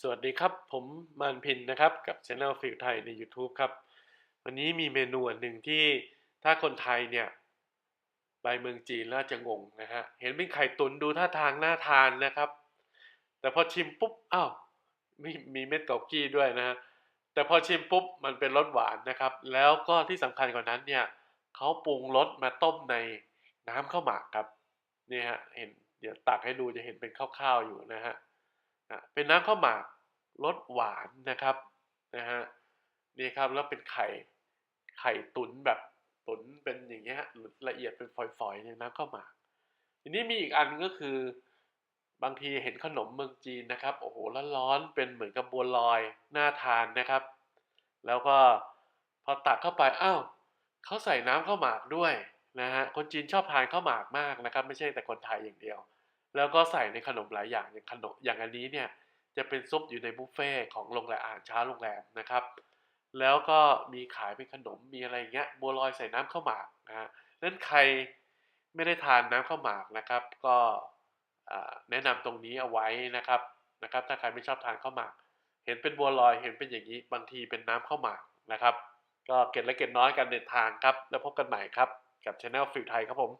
สวัสดีครับ ผมมานพินนะครับ กับช anel ฟิลไทยใน YouTube ครับ วันนี้มีเมนูอันหนึ่งที่ถ้าคนไทยเนี่ยไปเมืองจีนแล้วจะงงนะฮะ เห็นเป็นไข่ตุ๋นดูท่าทางน่าทานนะครับ แต่พอชิมปุ๊บอ้าวมีมีเม็ดเกากี้ด้วยนะฮะ แต่พอชิมปุ๊บมันเป็นรสหวานนะครับ แล้วก็ที่สำคัญกว่านั้นเนี่ยเขาปรุงรสมาต้มในน้ำข้าวหมากครับนี่ฮะเห็นเดี๋ยวตักให้ดูจะเห็นเป็นข้าวๆอยู่นะฮะ เป็นน้ำข้าวหมากรสหวานนะครับนะฮะนี่ครับแล้วเป็นไข่ไข่ตุ๋นแบบตุ๋นเป็นอย่างเงี้ยฮะละเอียดเป็นฝอยๆในน้ำข้าวหมากทีนี้มีอีกอันก็คือบางทีเห็นขนมเมืองจีนนะครับโอ้โหร้อนๆเป็นเหมือนกับบัวลอยน่าทานนะครับ แล้วก็พอตักเข้าไปอ้าวเขาใส่น้ำข้าวหมากด้วยนะฮะคนจีนชอบทานข้าวหมากมากนะครับ ไม่ใช่แต่คนไทยอย่างเดียว แล้วก็ใส่ในขนมหลายอย่างอย่างขนมอย่างอันนี้เนี่ย จะเป็นซุปอยู่ในบุฟเฟ่ของโรงแรมอาหารเช้าโรงแรมนะครับ แล้วก็มีขายเป็นขนมมีอะไรอย่างเงี้ยบัวลอยใส่น้ำข้าวหมากนะฮะนั้นใครไม่ได้ทานน้ำข้าวหมากนะครับ ก็แนะนำตรงนี้เอาไว้นะครับนะครับ ถ้าใครไม่ชอบทานข้าวหมาก เห็นเป็นบัวลอยเห็นเป็นอย่างนี้บางทีเป็นน้ำข้าวหมากนะครับ ก็เก็ดและเก็ดน้อยกันเดินทางครับ แล้วพบกันใหม่ครับกับช anel ฟิลไทยครับผม